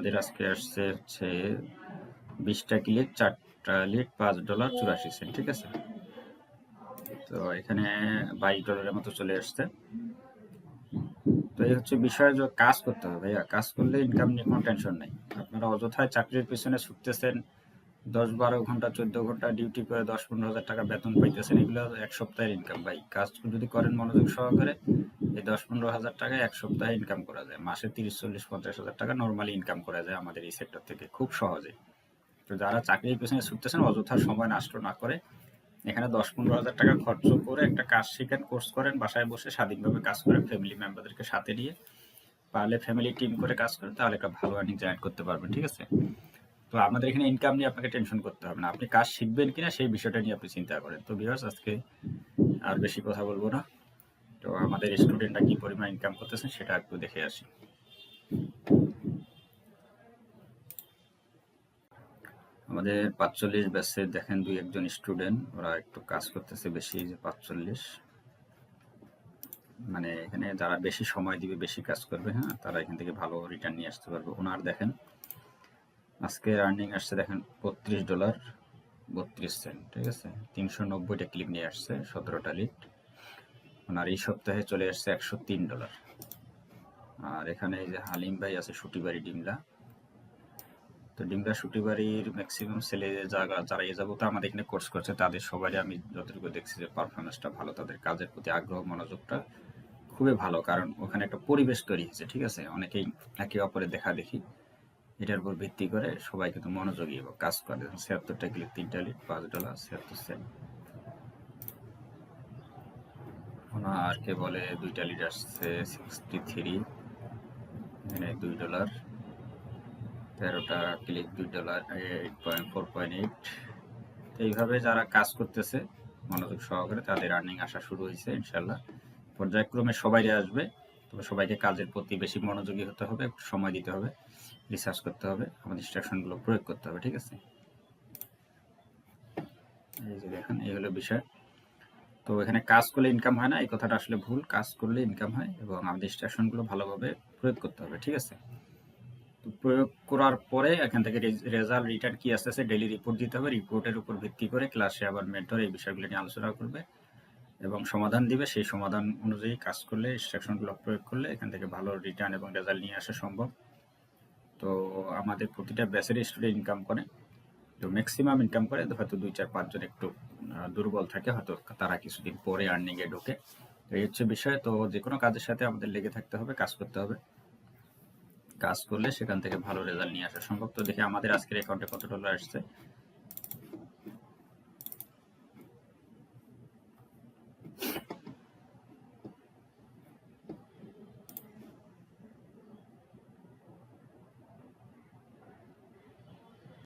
আমাদের আজকে আসছে হচ্ছে বিশটা কিলের চারটা লিট পাঁচ ডলার, চুরাশি সেন্ট, ঠিক আছে? তো এখানে বাইশ ডলারের মতো চলে আসছে। তো এই হচ্ছে বিষয় যে কাজ করতে হবে। কাজ করলে ইনকাম নিয়ে কোনো টেনশন নেই। আপনারা অযথায় চাকরির পিছনে ছুটতেছেন দশ বারো ঘণ্টা, চোদ্দ ঘণ্টা ডিউটি করে দশ পনেরো হাজার টাকা বেতন পাইতেছেন, এগুলো এক সপ্তাহের ইনকাম ভাই। কাজ যদি করেন মনোযোগ সহকারে, এই দশ পনেরো হাজার টাকা এক সপ্তাহে ইনকাম করা যায়। মাসে তিরিশ, চল্লিশ, পঞ্চাশ হাজার টাকা নর্মালি ইনকাম করা যায় আমাদের এই সেক্টর থেকে, খুব সহজে। তো যারা চাকরির পিছনে ছুটতেছেন, অযথা সময় নষ্ট না করে, এখানে দশ পনেরো হাজার টাকা খরচ করে একটা কাজ শিখেন কোর্স করেন, বাসায় বসে স্বাধীনভাবে কাজ করেন ফ্যামিলি মেম্বারদেরকে সাথে নিয়ে, পারলে ফ্যামিলি টিম করে কাজ করেন, তাহলে একটা ভালো আর্নিং জেনারেট করতে পারবেন, ঠিক আছে? তো আমাদের এখানে ইনকাম নিয়ে আপনাকে টেনশন করতে হবে না। আপনি কাজ শিখবেন কিনা সেই বিষয়টা নিয়ে আপনি চিন্তা করেন। তো বিহার আজকে আর বেশি কথা বলব না। তো আমাদের স্টুডেন্টরা কি পরিমাণ ইনকাম করতেছেন সেটা একটু দেখে আসি। আমাদের পাঁচচল্লিশ ব্যাচে দেখেন, দুই একজন স্টুডেন্ট ওরা একটু কাজ করতেছে বেশি যে পাঁচচল্লিশ। মানে এখানে যারা বেশি সময় দিবে, বেশি কাজ করবে হ্যাঁ তারা এখান থেকে ভালো রিটার্ন নিয়ে আসতে পারবে। ওনার দেখেন আজকে আর্নিং আসছে দেখেন বত্রিশ ডলার বত্রিশ সেন্ট ঠিক আছে? তিনশো নব্বইটা ক্লিক নিয়ে আসছে, সতেরোটা লিট ওনার এই সপ্তাহে চলে আসছে একশো তিন ডলার আর এখানে এই যে হালিম ভাই আছে সুটিবাড়ি ডিমলা। তো ডিমলা সুটিবাড়ির ম্যাক্সিমাম ছেলে যারা যারা এ যাব তো আমাদের এখানে কোর্স করছে। তাদের সবারই আমি যতটুকু দেখছি যে পারফরমেন্সটা ভালো, তাদের কাজের প্রতি আগ্রহ, মনোযোগটা খুবই ভালো। কারণ ওখানে একটা পরিবেশ তৈরি হয়েছে, ঠিক আছে? অনেকেই একে অপরের দেখা দেখি। এটার উপর ভিত্তি করে সবাই কিন্তু মনোযোগী এবং কাজ করে। ছিয়াত্তরটা ক্লিক তিনটা লিট পাঁচ ডলার ছিয়াত্তর সেন্ট ওনার কে বলে দুইটা লিট আসছে সিক্সটি থ্রি এখানে দুই ডলার তেরোটা ক্লিক দুই dollar eight point four point eight এইভাবে যারা কাজ করতেছে, মনোযোগ সহকারে তাদের আর্নিং আসা শুরু হয়েছে ইনশাল্লাহ পর্যায়ক্রমে সবাই আসবে। তবে সবাইকে কাজের প্রতি বেশি মনোযোগী হতে হবে সময় দিতে হবে রিসার্চ করতে হবে, আমাদের ইনস্ট্রাকশনগুলো প্রয়োগ করতে হবে, ঠিক আছে? এই যে দেখেন, এই হলো বিষয়। তো এখানে কাজ করলে ইনকাম হয় না, এই কথাটা আসলে ভুল। কাজ করলে ইনকাম হয় এবং আমাদের ইনস্ট্রাকশনগুলো ভালোভাবে প্রয়োগ করতে হবে, ঠিক আছে? তো প্রয়োগ করার পরে এখান থেকে রেজাল্ট রিটার্ন কি আসতেছে ডেলি রিপোর্ট দিতে হবে রিপোর্টের উপর ভিত্তি করে ক্লাসে আবার মেন্টর এই বিষয়গুলো নিয়ে আলোচনা করবে। এবং সমাধান দিবে, সেই সমাধান অনুযায়ী কাজ করলে ইনস্ট্রাকশনগুলো প্রয়োগ করলে এখান থেকে ভালো রিটার্ন এবং রেজাল্ট নিয়ে আসা সম্ভব। তো আমাদের প্রতিটা ব্যাচের স্টুডেন্ট ইনকাম করে। তো ম্যাক্সিমাম ইনকাম করে, হয়তো দুই চার পাঁচজন একটু দুর্বল থাকে, হয়তো তারা কিছুদিন পরে আর্নিংয়ে ঢোকে। তো এই হচ্ছে বিষয়। তো যে কোনো কাজের সাথে আমাদের লেগে থাকতে হবে, কাজ করতে হবে। কাজ করলে সেখান থেকে ভালো রেজাল্ট নিয়ে আসা সম্ভব। তো দেখি আমাদের আজকের অ্যাকাউন্টে কত ডলার আসছে।